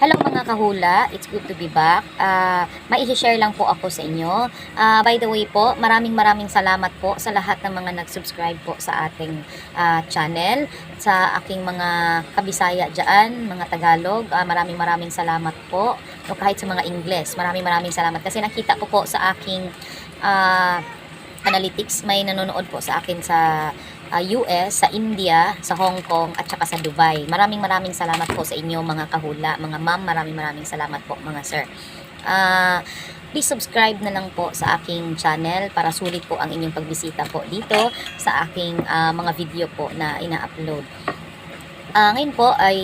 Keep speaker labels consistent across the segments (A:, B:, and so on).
A: Hello mga kahula, it's good to be back. Uh, may share lang po ako sa inyo. Ah, by the way po, maraming maraming salamat po sa lahat ng mga nag-subscribe po sa ating ah, channel, sa aking mga kabisaya dyan, mga Tagalog. Ah, maraming maraming salamat po. O kahit sa mga Ingles, maraming maraming salamat. Kasi nakita ko po sa aking ah, analytics, may nanonood po sa akin sa ah, US, sa India, sa Hong Kong, at saka sa Dubai. Maraming maraming salamat po sa inyo mga kahula, mga ma'am. Maraming maraming salamat po mga sir. Ah, please subscribe na lang po sa aking channel para sulit po ang inyong pagbisita po dito sa aking ah, mga video po na ina-upload. Ah, ngayon po ay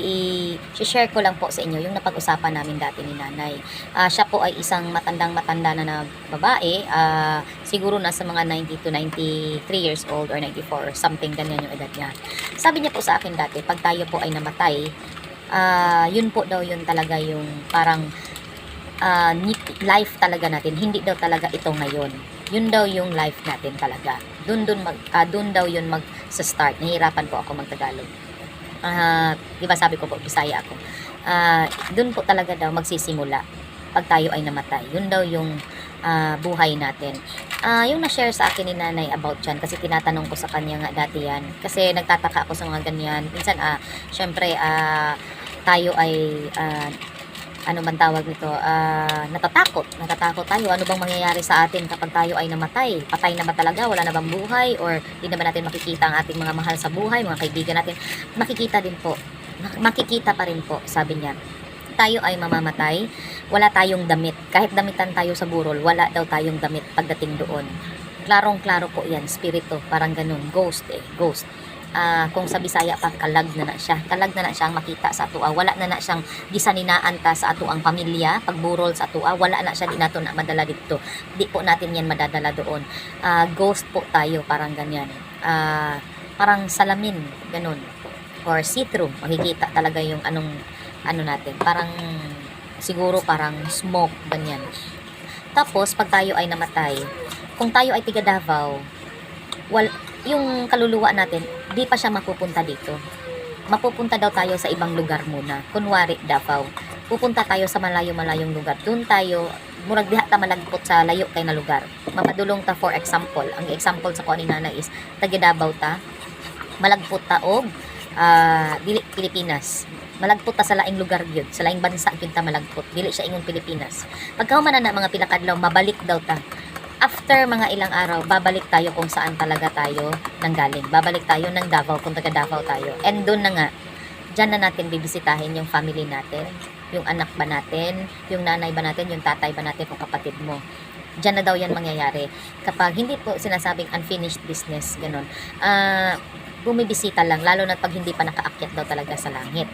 A: i-share ko lang po sa inyo yung napag-usapan namin dati ni nanay. Ah, siya po ay isang matandang-matanda na na babae, ah, siguro nasa mga 90 to 93 years old or 94 or something ganyan yung edad niya. Sabi niya po sa akin dati, pag tayo po ay namatay, ah, yun po daw yun talaga yung parang ni- life talaga natin. Hindi daw talaga ito ngayon. Yun daw yung life natin talaga. Dun dun mag ah, dun daw yun mag sa start. Nahihirapan po ako magtagalog. Ah, 'di ba sabi ko po Bisaya ako. Ah, dun po talaga daw magsisimula pag tayo ay namatay. Yun daw yung ah, buhay natin. Ah, yung na-share sa akin ni nanay about yan kasi tinatanong ko sa kanya nga dati yan. Kasi nagtataka ako sa mga ganyan. Minsan ah syempre ah tayo ay ah, ano man tawag nito, ah, natatakot. Natatakot tayo. Ano bang mangyayari sa atin kapag tayo ay namatay? Patay na ba talaga? Wala na bang buhay? Or hindi na ba natin makikita ang ating mga mahal sa buhay, mga kaibigan natin? Makikita din po. Mak- Makikita pa rin po, sabi niya. Tayo ay mamamatay, wala tayong damit. Kahit damitan tayo sa burol, wala daw tayong damit pagdating doon. Klarong-klaro po yan, spirito, parang ganun, ghost eh, ghost ah, kung sa Bisaya pa kalag na na siya. Kalag na na siyang makita sa atua wala na na siyang gisaninaan ta sa atuang pamilya pagburol sa atua wala na siya di nato na madala dito. Di po natin yan madadala doon. Ah, ghost po tayo parang ganyan. Ah, parang salamin ganun. Or see-through makikita talaga yung anong ano natin. Parang siguro parang smoke ganyan. Tapos pag tayo ay namatay kung tayo ay tiga Davao wal, yung kaluluwa natin, di pa siya mapupunta dito. Mapupunta daw tayo sa ibang lugar muna. Kunwari, Davao. Pupunta tayo sa malayo-malayong lugar. Doon tayo, murag diha ta malagpot sa layo kay na lugar. Mapadulong ta for example. Ang example sa kuha ni Nana is, taga Davao ta, malagpot ta og ah, dili Pilipinas. Malagpot ta sa laing lugar yun, sa laing bansa yun ta malagpot. Dili siya ingon Pilipinas. Pagka man na mga pilakadlaw, mabalik daw ta after mga ilang araw, babalik tayo kung saan talaga tayo nanggaling. Babalik tayo ng Davao kung taga Davao tayo. And doon na nga, dyan na natin bibisitahin yung family natin, yung anak ba natin, yung nanay ba natin, yung tatay ba natin, o kapatid mo. Diyan na daw yan mangyayari. Kapag hindi po sinasabing unfinished business, ganun, ah bumibisita lang, lalo na pag hindi pa nakaakyat daw talaga sa langit.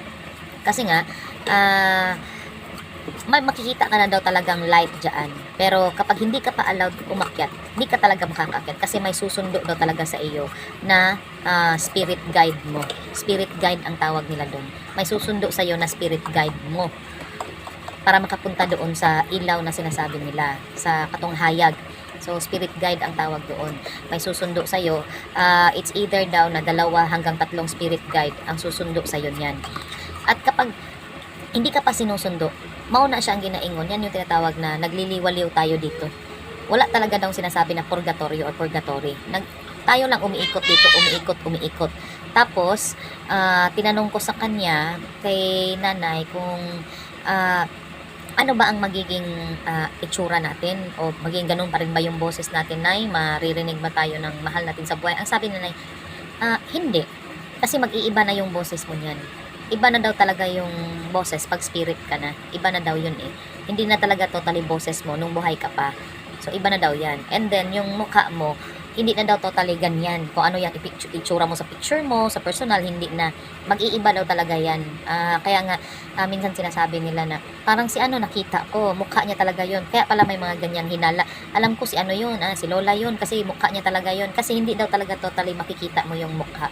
A: Kasi nga, ah may makikita ka na daw talagang light dyan. Pero kapag hindi ka pa allowed umakyat, hindi ka talaga makakaakyat kasi may susundo daw talaga sa iyo na ah, spirit guide mo. Spirit guide ang tawag nila doon. May susundo sa iyo na spirit guide mo para makapunta doon sa ilaw na sinasabi nila, sa katunghayag. So, spirit guide ang tawag doon. May susundo sa iyo. it's either daw na dalawa hanggang tatlong spirit guide ang susundo sa iyo niyan. At kapag hindi ka pa sinusundo, mauna siya ang ginaingon. Yan yung tinatawag na nagliliwaliw tayo dito. Wala talaga daw sinasabi na purgatorio or purgatory. Nag, tayo lang umiikot dito, umiikot, umiikot. Tapos, ah, tinanong ko sa kanya, kay nanay, kung ah, ano ba ang magiging ah, itsura natin o magiging ganun pa rin ba yung boses natin, Nay? Maririnig ba tayo ng mahal natin sa buhay? Ang sabi ni Nay, ah, hindi. Kasi mag-iiba na yung boses mo niyan iba na daw talaga yung boses pag spirit ka na. Iba na daw yun eh. Hindi na talaga totally boses mo nung buhay ka pa. So, iba na daw yan. And then, yung mukha mo, hindi na daw totally ganyan. Kung ano yung itsura mo sa picture mo, sa personal, hindi na. Mag-iiba daw talaga yan. Ah, kaya nga, ah, minsan sinasabi nila na, parang si ano nakita ko, mukha niya talaga yun. Kaya pala may mga ganyang hinala. Alam ko si ano yun, ah, si Lola yun, kasi mukha niya talaga yun. Kasi hindi daw talaga totally makikita mo yung mukha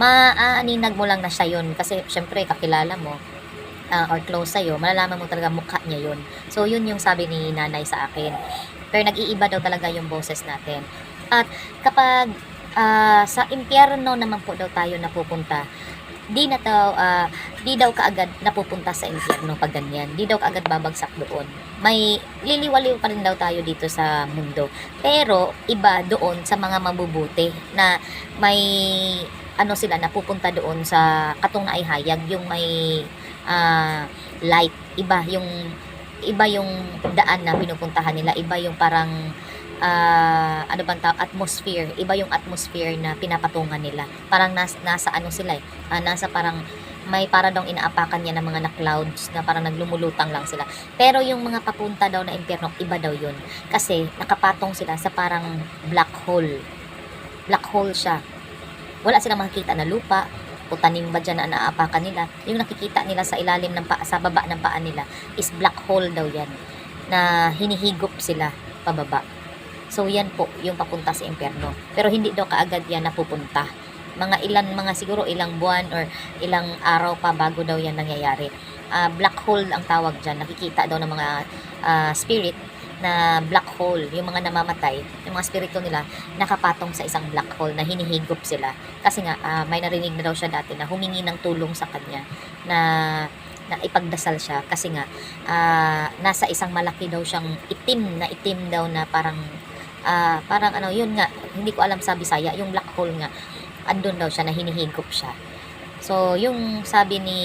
A: maaaninag mo lang na siya yun kasi syempre kakilala mo ah, or close sa'yo, malalaman mo talaga mukha niya yun. So, yun yung sabi ni nanay sa akin. Pero nag-iiba daw talaga yung boses natin. At kapag ah, sa impyerno naman po daw tayo napupunta, di na daw, ah, di daw kaagad napupunta sa impyerno pag ganyan. Di daw kaagad babagsak doon. May liliwaliw pa rin daw tayo dito sa mundo. Pero iba doon sa mga mabubuti na may ano sila napupunta doon sa katong na ay hayag yung may ah, light iba yung iba yung daan na pinupuntahan nila iba yung parang ah, ano bang tawag atmosphere iba yung atmosphere na pinapatungan nila. Parang nas, nasa ano sila eh ah, nasa parang may para daw inaapakan niya ng mga na clouds na parang naglumulutang lang sila. Pero yung mga papunta daw na impyerno iba daw yun. Kasi nakapatong sila sa parang black hole. Black hole siya wala silang makikita na lupa o tanim ba dyan na naapakan nila. Yung nakikita nila sa ilalim ng pa, sa baba ng paa nila is black hole daw yan na hinihigop sila pababa. So yan po yung papunta sa impyerno. Pero hindi daw kaagad yan napupunta. Mga ilan mga siguro ilang buwan or ilang araw pa bago daw yan nangyayari. Ah, black hole ang tawag dyan. Nakikita daw ng mga ah, spirit na black hole, yung mga namamatay, yung mga spirito nila, nakapatong sa isang black hole na hinihigop sila. Kasi nga, ah, may narinig na daw siya dati na humingi ng tulong sa kanya na na ipagdasal siya kasi nga ah, nasa isang malaki daw siyang itim na itim daw na parang ah, parang ano yun nga hindi ko alam sa Bisaya yung black hole nga andun daw siya na hinihigop siya so yung sabi ni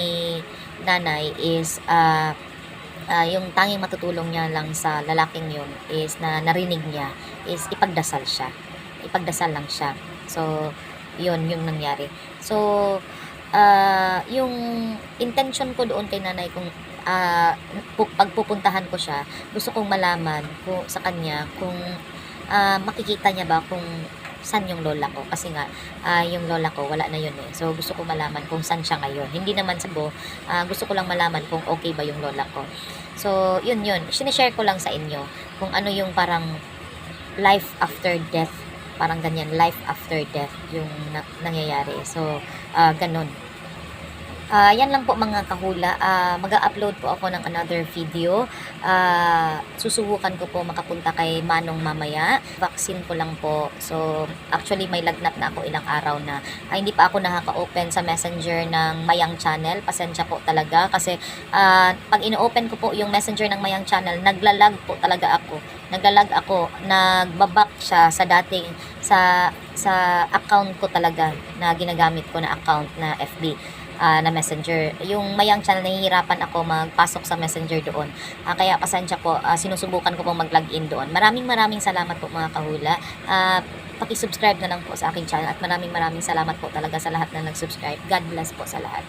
A: nanay is ah, ah, yung tanging matutulong niya lang sa lalaking yun is na narinig niya is ipagdasal siya. Ipagdasal lang siya. So, yun yung nangyari. So, ah, yung intention ko doon kay nanay kung pu- pagpupuntahan ko siya, gusto kong malaman kung sa kanya kung ah, makikita niya ba kung saan yung lola ko kasi nga ah, yung lola ko wala na yun eh so gusto ko malaman kung saan siya ngayon hindi naman sa bo ah, gusto ko lang malaman kung okay ba yung lola ko So, yun yun. Sinishare ko lang sa inyo kung ano yung parang life after death. Parang ganyan, life after death yung na- nangyayari. So, ah ganun. Ah, yan lang po mga kahula. Ah, mag-upload po ako ng another video. Ah, susubukan ko po makapunta kay Manong mamaya. Vaccine ko lang po. So, actually may lagnat na ako ilang araw na. Ah, hindi pa ako nakaka-open sa messenger ng Mayang Channel. Pasensya po talaga kasi ah, pag ino-open ko po yung messenger ng Mayang Channel, naglalag po talaga ako. Naglalag ako. Nagbabak siya sa dating sa sa account ko talaga na ginagamit ko na account na FB ah, na messenger. Yung mayang channel, nahihirapan ako magpasok sa messenger doon. Ah, kaya pasensya po, ah, sinusubukan ko pong mag-login doon. Maraming maraming salamat po mga kahula. Ah, pakisubscribe na lang po sa aking channel at maraming maraming salamat po talaga sa lahat na nag-subscribe. God bless po sa lahat.